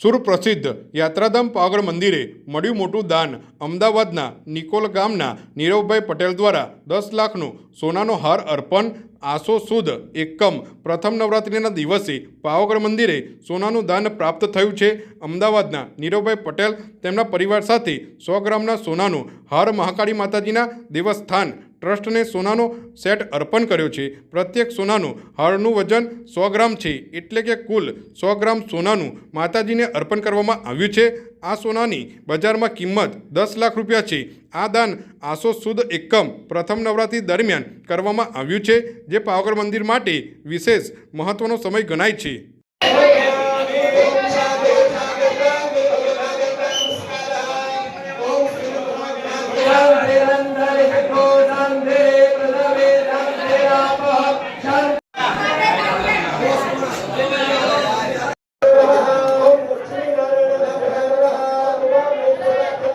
સુરપ્રસિદ્ધ યાત્રાધામ પાવાગઢ મંદિરે મળ્યું મોટું દાન. અમદાવાદના નિકોલ ગામના નીરવભાઈ પટેલ દ્વારા દસ લાખનું સોનાનો હાર અર્પણ. આસો સુદ એકમ. પ્રથમ નવરાત્રિના દિવસે પાવાગઢ મંદિરે સોનાનું દાન પ્રાપ્ત થયું છે. અમદાવાદના નીરવભાઈ પટેલ તેમના પરિવાર સાથે સો ગ્રામના સોનાનું હાર મહાકાળી માતાજીના દેવસ્થાન ટ્રસ્ટને સોનાનો સેટ અર્પણ કર્યો છે. પ્રત્યેક સોનાનું હારનું વજન સો ગ્રામ છે, એટલે કે કુલ સો ગ્રામ સોનાનું માતાજીને અર્પણ કરવામાં આવ્યું છે. આ સોનાની બજારમાં કિંમત દસ લાખ રૂપિયા છે. આ દાન આસો સુદ એકમ પ્રથમ નવરાત્રિ દરમિયાન કરવામાં આવ્યું છે, જે પાવાગઢ મંદિર માટે વિશેષ મહત્ત્વનો સમય ગણાય છે.